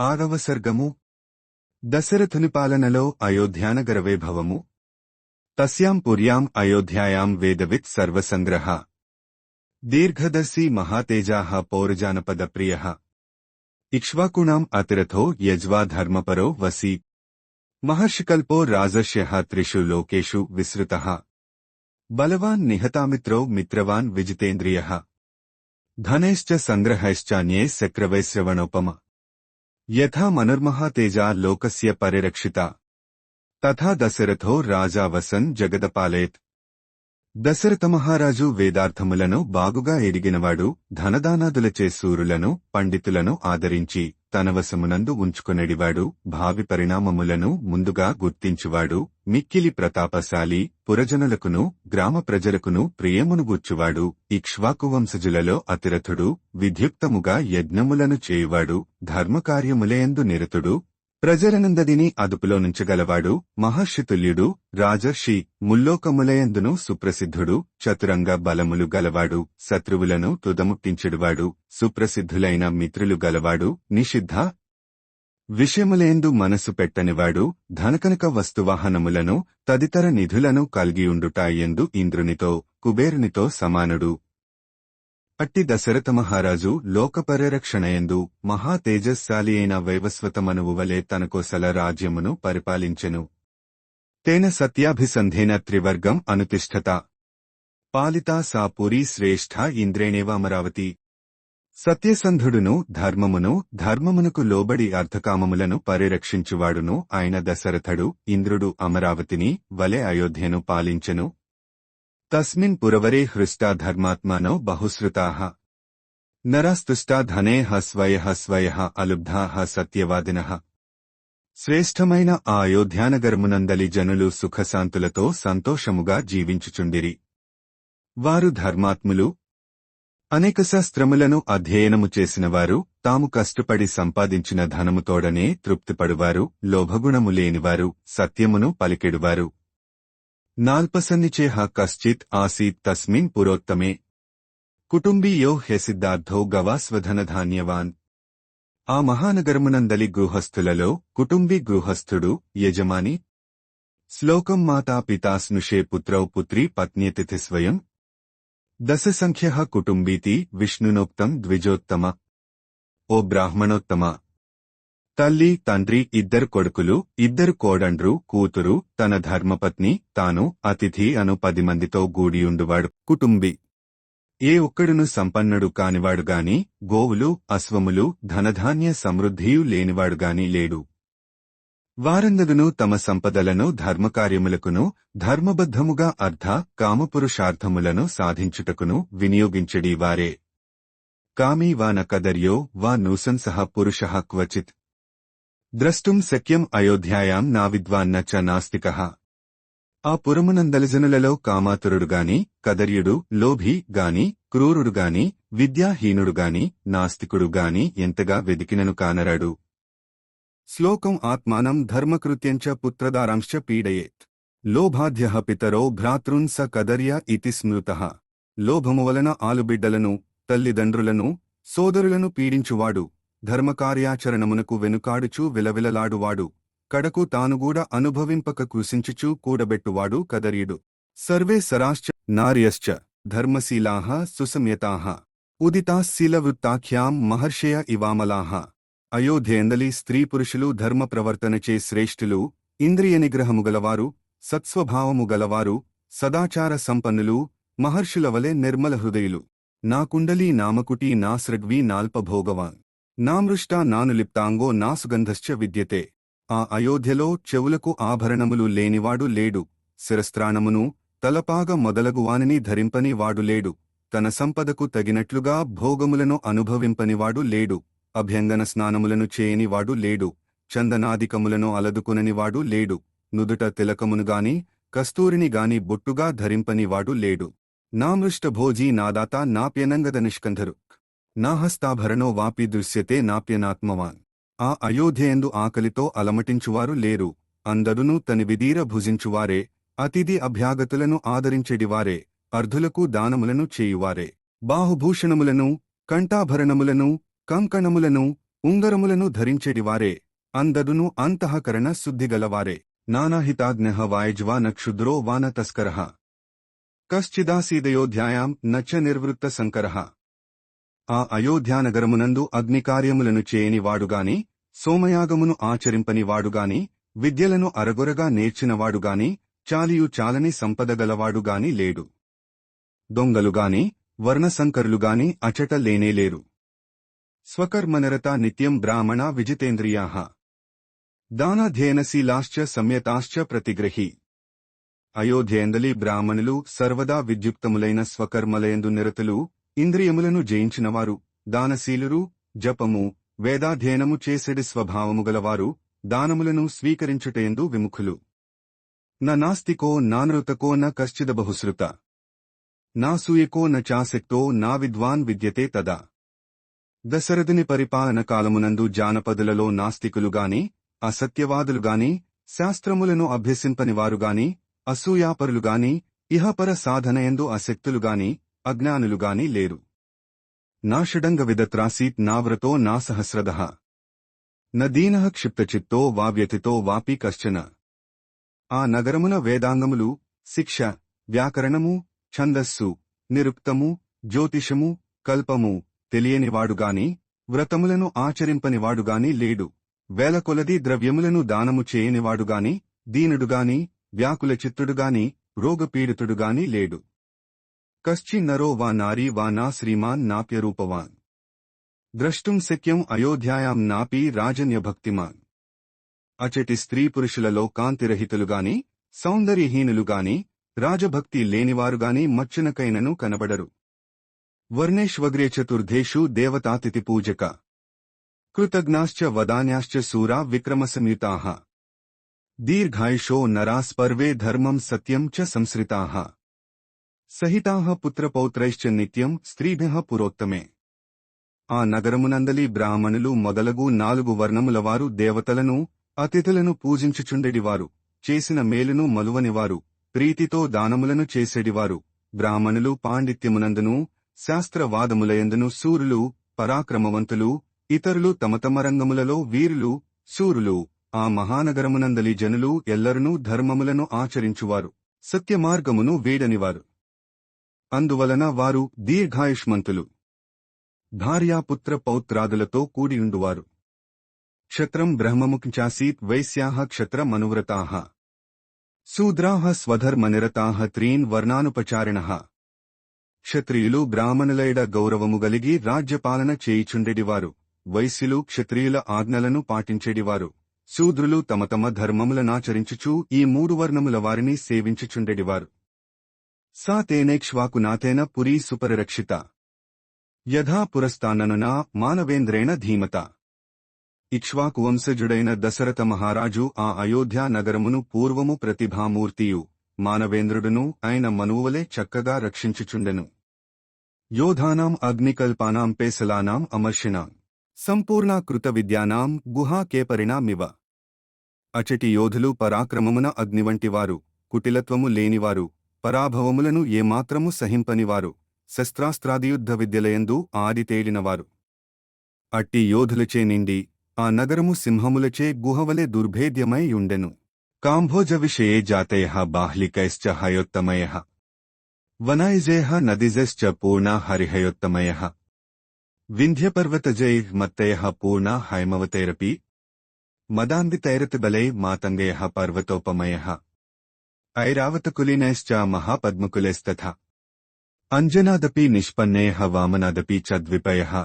ఆరవ సర్గము దశరథుని పాలనలో అయోధ్యానగర వైభవము తస్యాం పుర్యాం అయోధ్యాయాం వేదవిత్ సర్వసంగ్రహ దీర్ఘదర్శి మహాతేజాః పౌరజానపదప్రియः ఇక్ష్వాకుణాం అతిరథో యజ్వా ధర్మపరో వసి మహర్షికల్పో రాజర్ష్యः త్రిషు లోకేషు విసృతः బలవాన్ నిహతామిత్రో మిత్రవాన్ విజితేంద్రియः ధనైశ్చ సంగ్రహైశ్చాన్యే శక్రవైశ్రవణోపమ యథా మనుర్మహాతేజా లోకస్య పరిరక్షిత. తథా దశరథో రాజా వసన్ జగదపాలేత్. దశరథ మహారాజు వేదార్థములను బాగుగా ఎరిగినవాడు ధనదానాదులచే సూరులను పండితులను ఆదరించి తన వశమునందు ఉంచుకొనెడివాడు భావి పరిణామములను ముందుగా గుర్తించువాడు మిక్కిలి ప్రతాపశాలి పురజనులకును గ్రామ ప్రజలకును ప్రియమునుగూర్చువాడు ఇక్ష్వాకు వంశజులలో అతిరథుడు విధ్యుక్తముగా యజ్ఞములను చేయువాడు ధర్మకార్యములయందు నిరతుడు ప్రజలనందదిని అదుపులోనుంచగలవాడు మహర్షితుల్యుడు రాజర్షి ముల్లోకములయందును సుప్రసిద్ధుడు చతురంగ బలములు గలవాడు శత్రువులను తుదముట్టించెడువాడు సుప్రసిద్ధులైన మిత్రులు గలవాడు నిషిద్ధ విషయములేందు మనసు పెట్టనివాడు ధనకనక వస్తువాహనములను తదితర నిధులను కలిగియుండుటాయందు ఇంద్రునితో కుబేరునితో సమానుడు. అట్టి దశరథ మహారాజు లోకపరిరక్షణయందు మహా తేజస్శాలి అయిన వైవస్వతమనువు వలె తనకోసల రాజ్యమును పరిపాలించెను. తేన సత్యాభిసంధేన త్రివర్గం అనుతిష్ఠత. పాలితా సా పురీ శ్రేష్ఠ ఇంద్రేణేవ అమరావతి. సత్యసంధుడును ధర్మమును ధర్మమునకు లోబడి అర్థకామములను పరిరక్షించువాడును ఆయన దశరథుడు ఇంద్రుడు అమరావతిని వలె అయోధ్యను పాలించెను. తస్మిన్ పురవరే హృష్టా ధర్మాత్మానో బహుశ్రుతా. నరస్తుష్టా ధనే స్వయః స్వయః అలుబ్ధా సత్యవాదినః. శ్రేష్టమైన ఆ అయోధ్యానగరమునందలి జనులు సుఖశాంతులతో సంతోషముగా జీవించుచుండిరి. వారు ధర్మాత్ములు. అనేక శాస్త్రములను అధ్యయనము చేసినవారు తాము కష్టపడి సంపాదించిన ధనముతోడనే తృప్తిపడువారు లోభగుణము లేనివారు సత్యమును పలికెడువారు. నాల్పసన్నిచేహ కశ్చిత్ ఆసీత్ తస్మిన్ పురోత్తమే కుటుంబీయో హ్యసిద్ధార్థో గవాస్వధనధాన్యవాన్ ఆ మహానగరమునందలి గృహస్థులలో కుటుంబీ గృహస్థుడు యజమాని శ్లోకం మాతా పితాస్నుషే పుత్రౌ పుత్రీ పత్న్యతిథి స్వయం దశ సంఖ్య కుటుంబీతి విష్ణునోక్తం ద్విజోత్తమ ఓ బ్రాహ్మణోత్తమ తల్లి తండ్రి ఇద్దరు కొడుకులు ఇద్దరు కోడండ్రు కూతురు తన ధర్మపత్ని తాను అతిథి అను పది మందితో గూడియుండువాడు కుటుంబి. ఏ ఒక్కడును సంపన్నుడు కానివాడుగాని గోవులు అశ్వములు ధనధాన్య సమృద్ధియు లేనివాడుగాని లేడు. వారందగును తమ సంపదలను ధర్మకార్యములకును ధర్మబద్ధముగా అర్థ కామపురుషార్థములను సాధించుటకును వినియోగించడి వారే. కామీ వా న కదర్యో వా నూసంసహ పురుష క్వచిత్. ద్రష్టుం శక్యం అయోధ్యాయాం నా విద్వాన్న చ నాస్తిక. ఆ పురమునందలిజనులలో కామాతురుడుగాని కదర్యుడు లోభి గాని క్రూరుడుగాని విద్యాహీనుడుగాని నాస్తికుడుగాని ఎంతగా వెదికినను కానరాడు. శ్లోకం ఆత్మానం ధర్మకృత్యంచ పుత్రదారాంశ పీడయేత్. లోభాధ్య పితరో భ్రాతృన్ స కదర్య ఇతి స్మృతః. లోభము వలన ఆలుబిడ్డలను తల్లిదండ్రులను సోదరులను పీడించువాడు. ధర్మకార్యాచరణమునకు వెనుకాడుచూ విలవిలలాడువాడు. కడకు తానుగూడ అనుభవింపక కృషించుచూ కూడబెట్టువాడు కదర్యుడు సర్వే సరాశ్చ నార్యశ్చ ధర్మశీలాః సుసంయతాః ఉదితాశీలవృత్తాఖ్యాం మహర్షయ ఇవామలాహ అయోధ్యేందలి స్త్రీ పురుషులు శ్రేష్ఠులు ఇంద్రియ నిగ్రహము గలవారు సత్స్వభావము గలవారు సదాచార సంపన్నులు మహర్షుల వలె నిర్మల హృదయులు నా కుండలీ నామకుటి నా నాల్పభోగవాన్. నామృష్టా నానులిప్తాంగో నాసుగంధశ్చ విద్యతే. ఆ అయోధ్యలో చెవులకు ఆభరణములు లేనివాడు లేడు. శిరస్త్రాణమును తలపాగ మొదలగు వానిని ధరింపని వాడు లేడు. తన సంపదకు తగినట్లుగా భోగములను అనుభవింపనివాడు లేడు. అభ్యంగన స్నానములను చేయనివాడు లేడు. చందనాదికములను అలదుకుననివాడు లేడు. నుదుట తిలకమునుగాని కస్తూరిని గాని బొట్టుగా ధరింపనివాడు లేడు. నామృష్టభోజీ నాదాత నాప్యనంగద నిష్కంధరు. నా హస్తాభరణో వాపి దృశ్యతే నాప్యనాత్మవాన్. ఆ అయోధ్యయందు ఆకలితో అలమటించువారు లేరు. అందరునూ తని విధీర భుజించువారే. అతిథి అభ్యాగతులను ఆదరించెడివారే. అర్ధులకు దానములను చేయువారే. బాహుభూషణములను కంఠాభరణములను కంకణములను ఉంగరములను ధరించెడివారే. అందదును అంతఃకరణ శుద్ధిగలవారే. నానాహితాజ్ఞ వాయజ్వా నక్షుద్రో వాన తస్కరః. కశ్చిదాసీదయోధ్యాయాం నచ్చ నిర్వృత్త సంకరః ఆ అయోధ్యానగరమునందు అగ్నికార్యములను చేయనివాడుగాని సోమయాగమును ఆచరింపని వాడుగాని విద్యలను అరగొరగా నేర్చినవాడుగాని చాలియు చాలని సంపదగలవాడుగాని లేడు. దొంగలుగాని వర్ణశంకరులుగాని అచట లేనేలేరు స్వకర్మనరత నిత్యం బ్రాహ్మణ విజితేంద్రియా. దానాధ్యయనశీలాశ్చ సమ్యతాశ్చ ప్రతిగ్రహి. అయోధ్యేందలి బ్రాహ్మణులు సర్వదా విద్యుక్తములైన స్వకర్మలయందు నిరతులు ఇంద్రియములను జయించినవారు దానశీలురు జపము వేదాధ్యయనము చేసెడి స్వభావము గలవారు దానములను స్వీకరించుటయందు విముఖులు. న నాస్తికో నానృతకో న కశ్చిద బహుశ్రుత. నాసూయకో న చాసక్తో నా విద్వాన్ విద్యతే తదా. దశరథుని పరిపాలన కాలమునందు జానపదులలో నాస్తికులుగాని అసత్యవాదులుగాని శాస్త్రములను అభ్యసింపనివారుగాని అసూయాపరులుగాని ఇహపర సాధనయందు అశక్తులుగాని అజ్ఞానులుగాని లేరు. నాషడంగ విదత్రాసీత్ నావ్రతో నాసహస్రద నదీన క్షిప్తచిత్తో వావ్యతితో వాపి కశ్చన. ఆ నగరమున వేదాంగములు శిక్ష వ్యాకరణము ఛందస్సు నిరుక్తము జ్యోతిషము కల్పము తెలియనివాడుగాని వ్రతములను ఆచరింపనివాడుగాని లేడు. వేలకొలది ద్రవ్యములను దానము చేయనివాడుగాని దీనుడుగాని వ్యాకుల చిత్తుడుగాని రోగపీడితుడుగాని లేడు. కశ్చి నరో వా నారీ వా నా శ్రీమాన్ నాప్యరూపవాన్ ద్రష్టుం శక్యం అయోధ్యాయాం నాపి రాజన్యభక్తిమాన్ అచటి స్త్రీ పురుషులలో కాంతిరహితులుగాని సౌందర్యహీనులుగాని రాజభక్తి లేనివారుగాని మచ్చునకైనను కనబడరు వర్ణేష్వగ్రే చతుర్ధేషు దేవతాతిథి పూజక కృతజ్ఞాశ్చ వదాన్యాశ్చ సూరా విక్రమసంయుతా దీర్ఘాయుషో నరాస్పర్వే ధర్మం సత్యం చ సంశ్రితాః సహితాః పుత్రపౌత్రైశ్చ నిత్యం స్త్రీభ్య పురోక్తమే ఆ నగరమునందలి బ్రాహ్మణులు మొదలగు నాలుగు వర్ణములవారు దేవతలను అతిథులను పూజించుచుండెడివారు చేసిన మేలును మలువనివారు ప్రీతితో దానములను చేసేడివారు బ్రాహ్మణులు పాండిత్యమునందును శాస్త్రవాదములయందును సూరులు పరాక్రమవంతులు ఇతరులు తమ తమ రంగములలో వీరులు సూరులు ఆ మహానగరమునందలి జనులు ఎల్లరునూ ధర్మములను ఆచరించువారు సత్యమార్గమును వీడనివారు. అందువలన వారు దీర్ఘాయుష్మంతులు. భార్యాపుత్ర పౌత్రాదులతో కూడియుండువారు. క్షత్రం బ్రహ్మముఖ్యాసీత్ క్షత్ర మనువ్రతాహ. శూద్రాహ స్వధర్మనిరతాహ త్రీన్ వర్ణానుపచారిణః. క్షత్రియులు బ్రాహ్మణులైడ గౌరవము గలిగి రాజ్యపాలన చేయిచుండెడివారు. వైశ్యులు క్షత్రియుల ఆజ్ఞలను పాటించెడివారు. శూద్రులు తమ తమ ధర్మములనాచరించుచూ ఈ మూడు వర్ణముల వారిని సేవించుచుండెడివారు. సా తేనేక్ష్వాకునాథేన పురీ సుపరిరక్షిత యథా పురస్తాననునా మానవేంద్రేణ ధీమత ఇక్ష్వాకు వంశజుడైన దశరథ మహారాజు ఆ అయోధ్యా నగరమును పూర్వము ప్రతిభామూర్తియు మానవేంద్రుడును ఆయన మనువలే చక్కగా రక్షించుచుండెను యోధానాం అగ్నికల్పానాం పేసలానాం అమర్షిణాం సంపూర్ణాకృత విద్యానాం గుహాకేపరిణామివ అచటి యోధులు పరాక్రమమున అగ్నివంటివారు కుటిలత్వము లేనివారు పరాభవములను ఏమాత్రము సహింపనివారు. శస్త్రాస్త్రాదియుద్ధ విద్యలయందు ఆడితేలినవారు అట్టి యోధులచే నిండి ఆ నగరము సింహములచే గుహవలె దుర్భేద్యమై యుండెను కాంభోజ విషయే జాతయ బాహ్లికైశ్చ హయోత్తమయ. వనైజేహ నదిజశ్చ పూర్ణ హరిహయోత్తమయ. వింధ్యపర్వతజై మత్తయ పూర్ణ హైమవతైరపి. మదాన్వితైరతిబలై మాతంగయ పర్వతోపమయ. ఐరావతకులినైశ్చ మహాపద్మకులైస్తథ. అంజనాదపి నిష్పన్నేహ వామనాదపి చ ద్విపయ.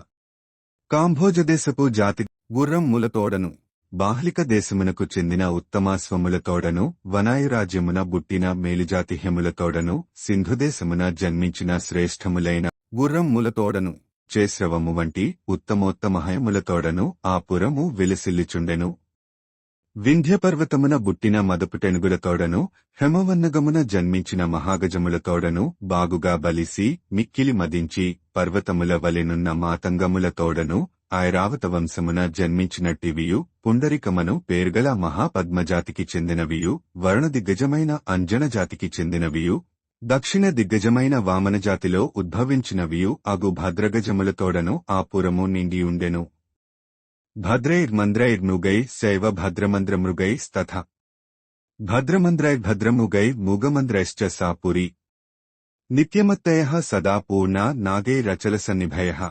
కాంభోజదేశపు జాతి గుర్రం ములతోడను. బాహ్లిక దేశమునకు చెందిన ఉత్తమాస్వములతోడను వనాయురాజ్యమున బుట్టిన మేలుజాతి హెములతోడను సింధుదేశమున జన్మించిన శ్రేష్టములైన గుర్రం ములతోడను. చేశ్రవము వంటి ఉత్తమోత్తమహయములతోడను. ఆ పురము విలసిల్లిచుండెను. వింధ్యపర్వతమున బుట్టిన మదపుటెనుగులతోడను హెమవన్నగమున జన్మించిన మహాగజముల తోడను బాగుగా బలిసి మిక్కిలి మదించి పర్వతముల వలెనున్న మాతంగముల తోడను ఐరావత వంశమున జన్మించినట్టివియు పుండరికమను పేర్గల మహాపద్మజాతికి చెందినవియు వరుణ దిగ్గజమైన అంజనజాతికి చెందినవియు దక్షిణ దిగ్గజమైన వామనజాతిలో ఉద్భవించినవియు అగు భద్రగజములతోడను ఆ పురము నిండియుండెను. भद्रैर्मन्द्रैर्मृगै सैव भद्रमन्द्रमृगैस्तथा भद्रमन्द्रैर्भद्रमृगै मुगमन्द्रैश्च सा पुरी। नित्यमत्तयः सदा पूर्णा नागैरचलसन्निभयः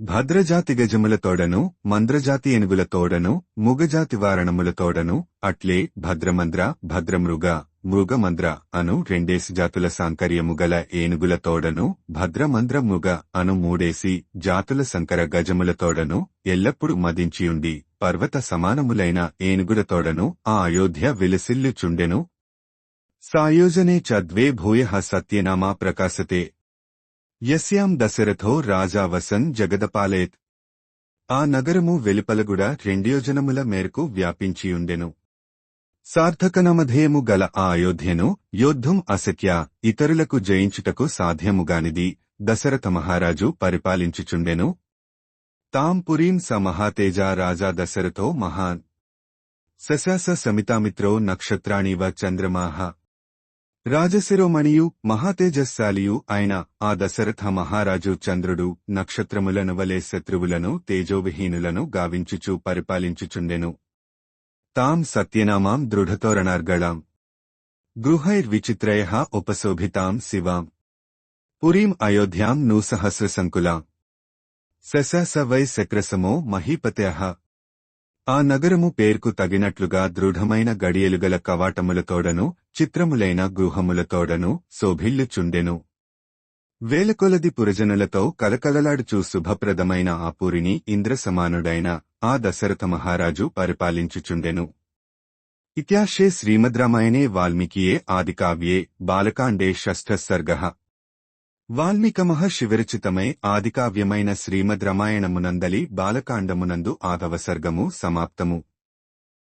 భద్రజాతి గజములతోడను మంద్రజాతి ఏనుగులతోడను ముగజాతి వారణములతోడను అట్లే భద్రమంద్ర భద్రమృగ మృగమంద్ర అను రెండేసి జాతుల సాంకర్యము గల ఏనుగులతోడను భద్రమంద్ర మృగ అను మూడేసి జాతుల సంకర గజములతోడను ఎల్లప్పుడు మదించియుండి పర్వత సమానములైన ఏనుగులతోడను ఆ అయోధ్య విలసిల్లుచుండెను. సాయోజనే చద్వే భూయ సత్యనామా ప్రకాశతే యస్యాం దశరథో రాజా వసన్ జగదపాలేత్. ఆ నగరము వెలుపలగుడ రెండియోజనముల మేరకు వ్యాపించియుండెను. సార్థకనమధేయము గల ఆ అయోధ్యను యోద్ధం అసఖ్య ఇతరులకు జయించుటకు సాధ్యముగానిది దశరథ మహారాజు పరిపాలించుచుండెను. తాం పురీం స మహాతేజ రాజా దశరథో మహాన్. సశాస సమితామిత్రో నక్షత్రాణివ చంద్రమాహ. రాజశిరోమణియు మహాతేజస్శాలియు అయిన ఆ దశరథ మహారాజు చంద్రుడు నక్షత్రములను వలె శత్రువులను తేజోవిహీనులను గావించుచు పరిపాలించుచుండెను. తాం సత్యనామాం దృఢతోరణార్గళాం. గృహైర్విచిత్రయ ఉపశోభితాం శివాం. పురీం అయోధ్యాం నూసహస్రసంకులాం. శశాస వై శక్రసమో మహీపత్యః. ఆ నగరము పేర్కు తగినట్లుగా దృఢమైన గడియలుగల కవాటములతోడను చిత్రములైన గృహములతోడను శోభిల్లుచుండెను. వేలకొలది పురజనులతో కలకలలాడుచూ శుభప్రదమైన ఆ పూరిని ఇంద్రసమానుడైన ఆ దశరథ మహారాజు పరిపాలించుచుండెను. ఇత్యాశే శ్రీమద్రామాయణే వాల్మీకియే ఆదికావ్యే బాలకాండే షష్ఠసర్గ వాల్మీకమహ విరచితమై ఆదికావ్యమైన శ్రీమద్ రామాయణమునందలి బాలకాండమునందు ఆదవసర్గము సమాప్తము.